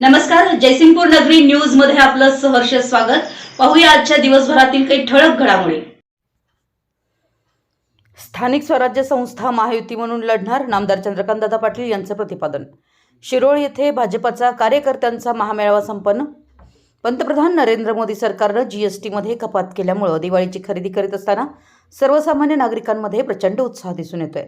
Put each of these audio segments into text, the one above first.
नमस्कार जयसिंगपूर नगरी न्यूजमध्ये आपलं सहर्ष स्वागत. पाहूया आजच्या दिवसभरातील काही ठळक घडामोडी. स्थानिक स्वराज्य संस्था महायुती म्हणून लढणार नामदार चंद्रकांतदादा पाटील यांचं प्रतिपादन. शिरोळ येथे भाजपाचा कार्यकर्त्यांचा महामेळावा संपन्न. पंतप्रधान नरेंद्र मोदी सरकारनं जीएसटीमध्ये कपात केल्यामुळं दिवाळीची खरेदी करीत असताना सर्वसामान्य नागरिकांमध्ये प्रचंड उत्साह दिसून येतोय.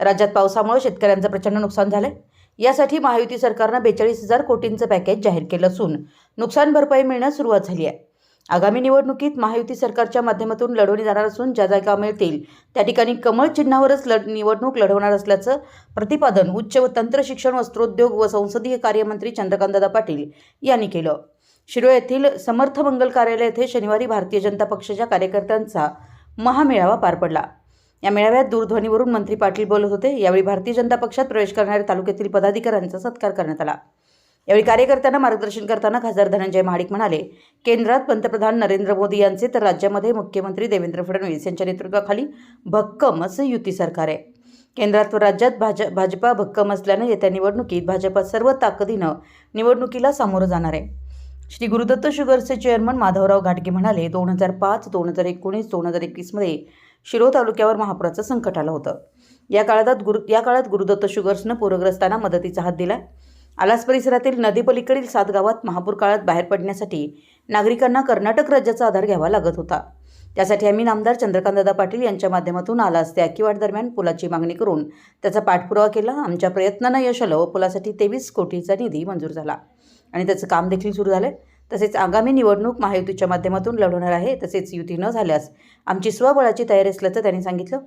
राज्यात पावसामुळे शेतकऱ्यांचं प्रचंड नुकसान झालंय. यासाठी महायुती सरकारनं बेचाळीस हजार कोटींचं पॅकेज जाहीर केलं असून नुकसान भरपाई मिळण्यास सुरुवात झाली आहे. आगामी निवडणुकीत महायुती सरकारच्या माध्यमातून लढवली जाणार असून ज्या जागा मिळतील त्या ठिकाणी कमळ चिन्हावरच लढ निवडणूक लढवणार असल्याचं प्रतिपादन उच्च व तंत्र शिक्षण वस्त्रोद्योग व संसदीय कार्यमंत्री चंद्रकांतदादा पाटील यांनी केलं. शिरोळ येथील समर्थ मंगल कार्यालय येथे शनिवारी भारतीय जनता पक्षाच्या कार्यकर्त्यांचा महामेळावा पार पडला. या मेळाव्यात दूरध्वनीवरून मंत्री पाटील बोलत होते. यावेळी भारतीय जनता पक्षात प्रवेश करणाऱ्या तालुक्यातील पदाधिकाऱ्यांचा सत्कार करण्यात आला. यावेळी कार्यकर्त्यांना मार्गदर्शन करताना खासदार धनंजय महाडिक म्हणाले केंद्रात पंतप्रधान नरेंद्र मोदी यांचे तर राज्यामध्ये मुख्यमंत्री देवेंद्र फडणवीस यांच्या नेतृत्वाखाली भक्कम असं युती सरकार आहे. केंद्रात व राज्यात भाज भाजपा भक्कम असल्यानं येत्या निवडणुकीत भाजपा सर्व ताकदीनं निवडणुकीला सामोरं जाणार आहे. श्री गुरुदत्त शुगरचे चेअरमन माधवराव घाटगे म्हणाले दोन हजार पाच दोन हजार एकोणीस दोन हजार एकवीसमध्ये शिरोळ तालुक्यावर महापुराचं संकट आलं होतं. या काळात गुरु या काळात गुरुदत्त शुगर्सनं पूरग्रस्तांना मदतीचा हात दिला आलास परिसरातील नदीपलीकडील सात गावात महापूर काळात बाहेर पडण्यासाठी नागरिकांना कर्नाटक राज्याचा आधार घ्यावा लागत होता. त्यासाठी आम्ही नामदार चंद्रकांतदादा पाटील यांच्या माध्यमातून आलास ते अकिवाड दरम्यान पुलाची मागणी करून त्याचा पाठपुरावा केला. आमच्या प्रयत्नांना यश आलं व पुलासाठी तेवीस कोटीचा निधी मंजूर झाला आणि त्याचं काम देखील सुरू झालं तसेच आगामी निवडणूक महायुतीच्या माध्यमातून लढवणार आहे तसेच युती न झाल्यास आमची स्वबळाची तयारी असल्याचं त्यांनी सांगितलं.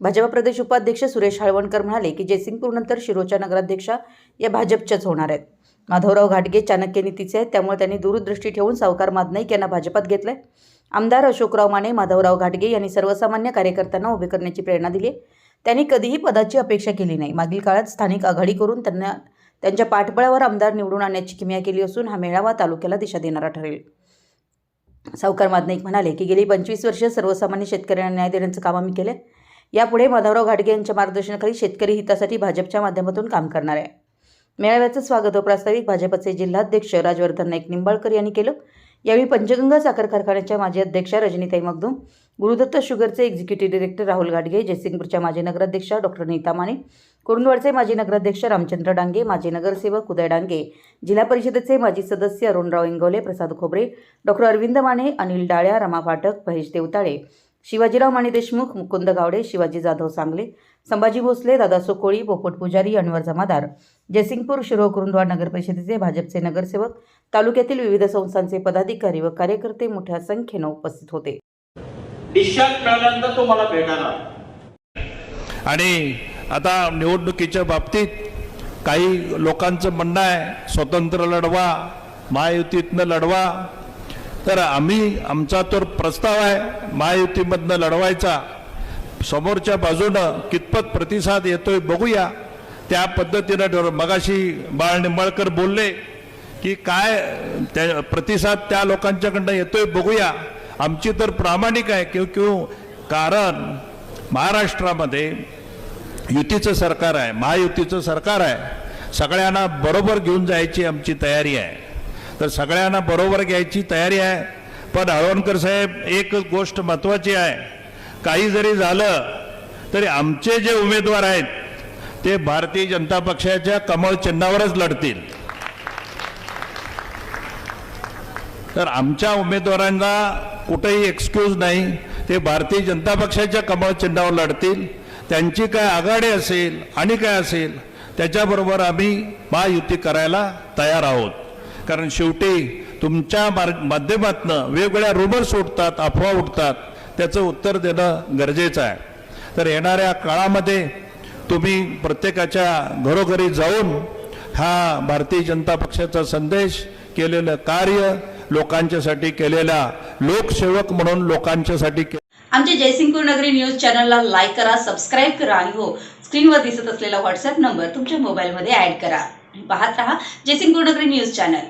भाजपा प्रदेश उपाध्यक्ष सुरेश हळवणकर म्हणाले की जयसिंगपूरनंतर शिरोच्या नगराध्यक्षा या भाजपच्याच होणार आहेत. माधवराव घाटगे चाणक्य नीतीचे आहेत त्यामुळे त्यांनी दूरदृष्टी ठेवून सावकार मादनाईक यांना भाजपात आहे आमदार अशोकराव माने माधवराव घाटगे यांनी सर्वसामान्य कार्यकर्त्यांना उभे करण्याची प्रेरणा दिली त्यांनी कधीही पदाची अपेक्षा केली नाही. मागील काळात स्थानिक आघाडी करून त्यांना त्यांच्या पाठबळावर आमदार निवडून आणण्याची किमया केली असून हा मेळावा तालुक्याला दिशा देणारा ठरेल. सावकार मादनाईक म्हणाले की गेली पंचवीस वर्ष सर्वसामान्य शेतकऱ्यांना न्याय देण्याचं काम आम्ही केलं यापुढे माधवराव घाटगे यांच्या मार्गदर्शनाखाली शेतकरी हितासाठी भाजपच्या माध्यमातून काम करणार आहे. मेळाव्याचं स्वागत व प्रास्ताविक भाजपचे जिल्हाध्यक्ष राजवर्धन नाईक निंबाळकर यांनी केलं. यावेळी पंचगंगा साखर कारखान्याच्या माजी अध्यक्षा रजनीताई मगदूम गुरुदत्त शुगरचे एक्झिक्युटिव्ह डिरेक्टर राहुल गाडगे जयसिंगपूरच्या माजी नगराध्यक्षा डॉक्टर नीता माने कुरुंदवाडचे माजी नगराध्यक्ष रामचंद्र डांगे माजी नगरसेवक उदय डांगे जिल्हा परिषदेचे माजी सदस्य अरुणराव इंगवले प्रसाद खोबरे डॉक्टर अरविंद माने अनिल डाळ्या रमा फाटक महेश देवताळे शिवाजीराव माने देशमुख मुकुंद गावडे शिवाजी जाधव सांगले संभाजी भोसले दादा सोकोळी पोपट पुजारी अनवर जमादार जयसिंगपूर शिरोळ कुरुंदवाड नगर परिषदेचे भाजपचे नगरसेवक तालुक्यातील विविध संस्थांचे पदाधिकारी व कार्यकर्ते मोठ्या संख्येनं उपस्थित होते. डिस्चार्ज मिळाल्यानंतर तो मला भेटायला. आणि आता निवडणुकीच्या बाबतीत काही लोकांचं म्हणणं आहे स्वतंत्र लढवा महायुतीतनं लढवा. तर आम्ही आमचा तर प्रस्ताव आहे महायुतीमधनं लढवायचा. समोरच्या बाजूनं कितपत प्रतिसाद येतोय बघूया. त्या पद्धतीनं ठरव मगाशी बाळ निंबाळकर बोलले की काय त्या प्रतिसाद त्या लोकांच्याकडनं येतोय बघूया. आमची तर प्रामाणिक आहे क्यू क्यू? कारण महाराष्ट्रामध्ये युतीचं सरकार आहे महायुतीचं सरकार आहे. सगळ्यांना बरोबर घेऊन जायची आमची तयारी आहे. तर सगळ्यांना बरोबर घ्यायची तयारी आहे. पण हळवणकर साहेब एक गोष्ट महत्त्वाची आहे. काही जरी झालं तरी आमचे जे उमेदवार आहेत ते भारतीय जनता पक्षाच्या कमळ चिन्हावरच लढतील. तर आमच्या उमेदवारांना कुठेही एक्सक्यूज नाही. ते भारतीय जनता पक्षाच्या कमळ चिन्हावर लढतील. त्यांची काय आघाडी असेल आणि काय असेल त्याच्याबरोबर आम्ही महायुती करायला तयार आहोत. कारण शेवटी तुमच्या मार माध्यमातनं वेगवेगळ्या रुमर्स उठतात अफवा उठतात. त्याचं उत्तर देणं गरजेचं आहे. तर येणाऱ्या काळामध्ये तुम्ही प्रत्येकाच्या घरोघरी जाऊन हा भारतीय जनता पक्षाचा संदेश केलेलं कार्य लोकांच्यासाठी केलेला लोकसेवक म्हणून लोकांच्यासाठी आमच्या जयसिंगपूर नगरी न्यूज चॅनलला लाईक करा सबस्क्राईब करा आणि हो स्क्रीनवर दिसत असलेला व्हॉट्सअप नंबर तुमच्या मोबाईलमध्ये ऍड करा. पाहत रहा जयसिंगपूर नगरी न्यूज चॅनल.